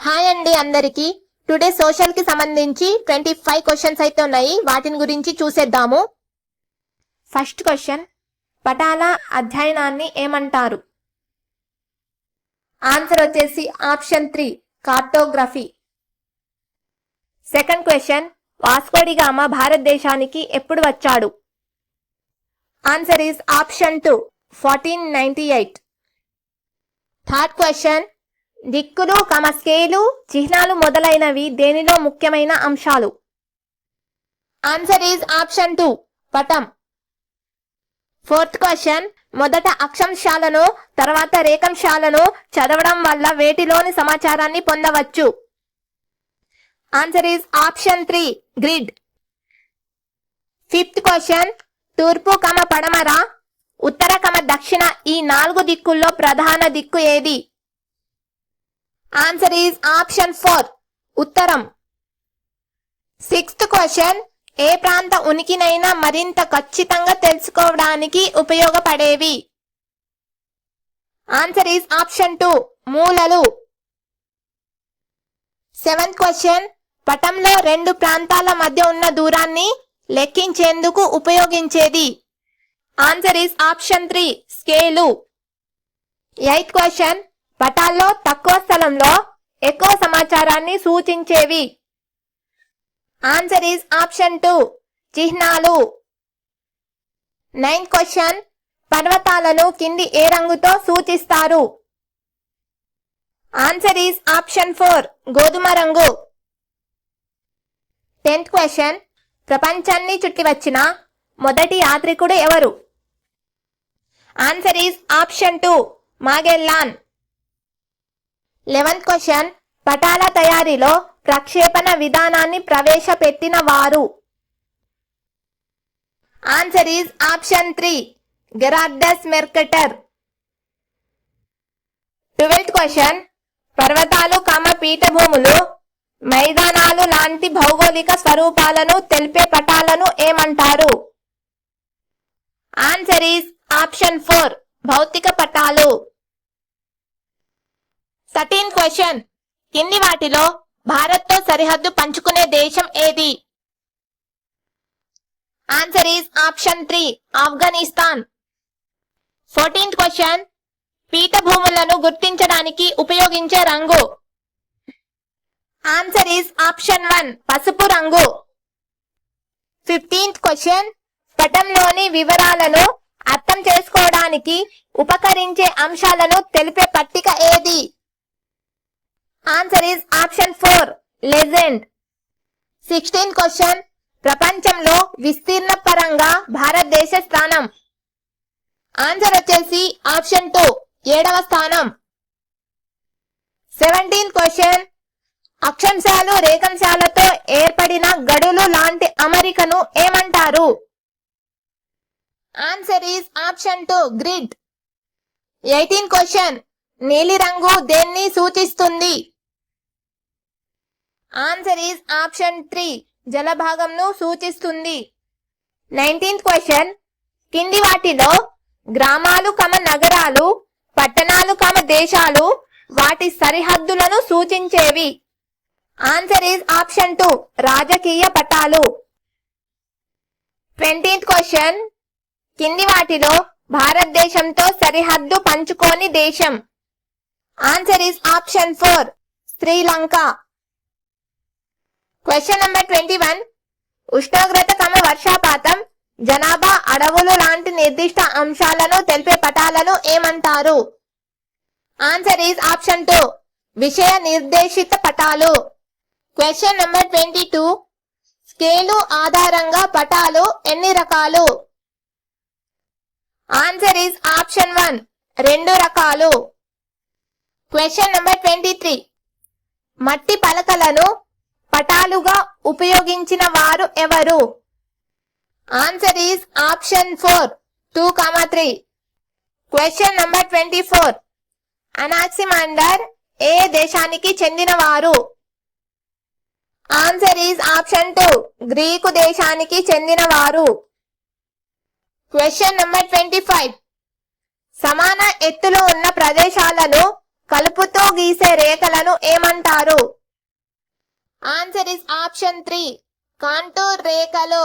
Hi అండి అందరికి. Today సోషల్కి సంబంధించి ట్వంటీ ఫైవ్ క్వశ్చన్స్ అయితే ఉన్నాయి. వాటిని గురించి చూసేద్దాము. ఫస్ట్ క్వశ్చన్ పటాల అధ్యయనాన్ని ఏమంటారు? ఆన్సర్ వచ్చేసి option three cartography. Second question Vasco da Gama భారతదేశానికి ఎప్పుడు వచ్చాడు? Answer is option two fourteen ninety eight. Third question దిక్కులు కమ స్కేలు చిహ్నాలు మొదలైనవి దేనిలో ముఖ్యమైన అంశాలు? ఆన్సర్ ఈజ్ ఆప్షన్ టూ పటం. ఫోర్త్ క్వశ్చన్ మొదట అక్షంశాలను తర్వాత రేఖంశాలను చదవడం వల్ల వేటిలోని సమాచారాన్ని పొందవచ్చు? Answer is option three grid fifth question తూర్పు కమ పడమర ఉత్తర కమ దక్షిణ ఈ నాలుగు దిక్కుల్లో ప్రధాన దిక్కు ఏది? ఆన్సర్ ఈజ్ ఆప్షన్ ఫోర్ ఉత్తరం. సిక్స్త్ క్వశ్చన్ ఏ ప్రాంత ఉనికినైనా మరింత ఖచ్చితంగా తెలుసుకోవడానికి ఉపయోగపడేవి? ఆన్సర్ ఈజ్ ఆప్షన్ టూ మూలలు. సెవెంత్ క్వశ్చన్ పటంలో రెండు ప్రాంతాల మధ్య ఉన్న దూరాన్ని లెక్కించేందుకు ఉపయోగించేది? Answer is option three scale. Eighth question పటాల్లో తక్కువ స్థలంలో ఎక్కువ సమాచారాన్ని సూచించేవి. ఆన్సర్ ఈజ్ ఆప్షన్ టూ చిహ్నాలు. నైన్త్ క్వశ్చన్ పర్వతాలను కింది ఏ రంగుతో సూచిస్తారు? ఆన్సర్ ఈజ్ ఆప్షన్ ఫోర్ గోధుమ రంగు. టెన్త్ క్వశ్చన్ ప్రపంచాన్ని చుట్టి వచ్చిన మొదటి యాత్రికుడు ఎవరు? Answer is option two Magellan. Eleventh question. పటాల తయారీలో ప్రక్షేపణ విధానాన్ని ప్రవేశపెట్టిన వారు. Answer is option three. Gerardus Mercator. Twelfth question. పర్వతాలు కమ పీఠభూములు మైదానాలు లాంటి భౌగోళిక స్వరూపాలను తెలిపే పటాలను ఏమంటారు? Answer is option four. భౌతిక పటాలు. థర్టీన్ క్వశ్చన్ కింది వాటిలో భారత్తో సరిహద్దు పంచుకునే దేశం ఏది? Answer is option three Afghanistan fourteenth question పీఠభూములను గుర్తించడానికి ఉపయోగించే రంగు. ఆన్సర్ ఈస్ ఆప్షన్ వన్ పసుపు రంగు. ఫిఫ్టీన్త్ క్వశ్చన్ పటంలోని వివరాలను అర్థం చేసుకోవడానికి ఉపకరించే అంశాలను తెలిపే పట్టిక ఏది? Answer is option four legend sixteen question ప్రపంచంలో విస్తీర్ణ పరంగా భారతదేశ స్థానం. ఆన్సర్ వచ్చేసి ఆప్షన్ టూ ఏడవ స్థానం. సెవెంటీన్ క్వశ్చన్ అక్షంశాలు రేఖంశాలతో ఏర్పడిన గడులు లాంటి అమరికను ఏమంటారు? Answer is option two grid eighteen question నీలిరంగు దేన్ని సూచిస్తుంది? ఆన్సర్ ఈజ్ ఆప్షన్ త్రీ జలభాగంను సూచిస్తుంది. నైన్టీన్త్ క్వశ్చన్ కింది వాటిలో గ్రామాలు కమ నగరాలు పట్టణాలు కమ దేశాలు వాటి సరిహద్దులను సూచించేవి. ఆన్సర్ ఈజ్ ఆప్షన్ టూ రాజకీయ పటాలు. ట్వంటీన్త్ క్వశ్చన్ కింది వాటిలో భారతదేశంతో సరిహద్దు పంచుకోని దేశం. Answer is option four Sri Lanka. Question number twenty one ఉష్ణోగ్రత కమ వర్షపాతం జనాభా అడవులు లాంటి నిర్దిష్ట అంశాలను తెలిపే పటాలను ఏమంటారు? ఆన్సర్ ఈజ్ ఆప్షన్ టూ విషయ నిర్దేశిత పటాలు. Question number twenty two scale ఆధారంగా పటాలు ఎన్ని రకాలు? ఆన్సర్ ఈజ్ ఆప్షన్ వన్ రెండు రకాలు. క్వశ్చన్ నెంబర్ ట్వంటీ త్రీ మట్టి పలకలను పటాలుగా ఉపయోగించిన వారు ఎవరు? Answer is option four two comma three question number twenty four Anaximander ఏ దేశానికి చెందినవారు? Answer is option two Greek దేశానికి చెందినవారు. క్వశ్చన్ నెంబర్ ట్వంటీ ఫైవ్ సమాన ఎత్తులో ఉన్న ప్రదేశాలను కలుపుతో గీసే రేఖలను ఏమంటారు? Answer is option three contour రేఖలు